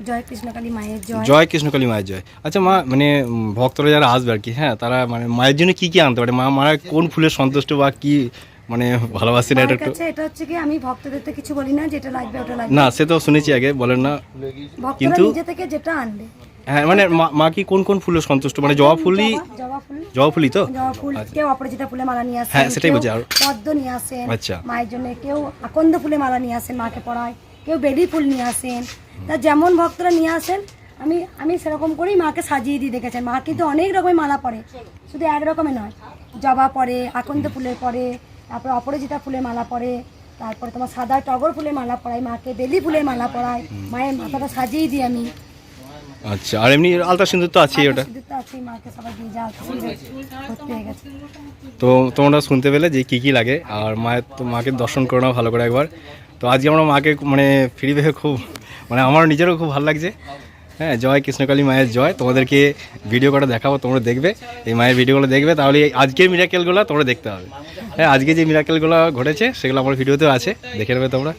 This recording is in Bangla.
জয় কৃষ্ণকালী মায়ের জয়। জয় কৃষ্ণকালী মায়ের জয়। আচ্ছা মা মানে ভক্তরা যারা আসবে আর কি হ্যাঁ তারা মানে মায়ের জন্য কি কি আনতে পারে? মা মারা কোন ফুলের সন্তুষ্ট বা কি মানে ভালোবাসেন এটা একটু? এটা হচ্ছে কি আমি ভক্তদের তো কিছু বলি না যেটা লাগবে ওটা লাগবে। না সে তো শুনেছি আগে বলেন না। কিন্তু- নিজে থেকে যেটা আনবে। হ্যাঁ মানে মা- কি কোন কোন ফুলের সন্তুষ্ট? মানে জবা ফুলই জবা- জবা ফুল। জবা ফুলই তো? জবা ফুল কেউ অপরাজিতা ফুলে মালা নিয়ে আসেন হ্যাঁ, সেটাই বলছি, আর- পদ্ম নিয়ে আসেন আচ্ছা। মায়ের জন্য কেউ আকন্দ ফুলে মালা নিয়ে আসেন মাকে পড়ায় কেউ বেলি ফুল নিয়ে আসেন তা যেমন ভক্তরা নিয়ে আসেন আমি আমি সেরকম করেই মাকে সাজিয়ে দিয়ে দেখেছেন। মা কিন্তু অনেক রকমের মালা পরে শুধু এক রকমের নয়। জবা পরে আকন্দ ফুলের পরে তারপরে অপরাজিতা ফুলের মালা পরে তারপরে তোমার সাদা টগর ফুলের মালা পরাই মাকে বেলি ফুলের মালা পরাই মায়ের মাথাটা সাজিয়ে দিই আমি। আচ্ছা আর এমনি আলতা সিন্দুর তো আছেই ওটা। তো হয়ে তোমরা শুনতে পেলে যে কি কি লাগে আর মায়ের তো মাকে দর্শন করে নাও ভালো করে একবার। তো আজকে আমরা মাকে মানে ফিরি ভেবে খুব মানে আমার নিজেরও খুব ভালো লাগছে। হ্যাঁ জয় কৃষ্ণকালী মায়ের জয়। তোমাদেরকে ভিডিও কটা দেখাবো, তোমরা দেখবে। এই মায়ের ভিডিওগুলো দেখবে, তাহলে আজকের মিরাকেলগুলো তোমরা দেখতে হবে হ্যাঁ আজকে যে মিরাকেলগুলো ঘটেছে, সেগুলো আমার ভিডিওতেও আছে, দেখে নেবে তোমরা।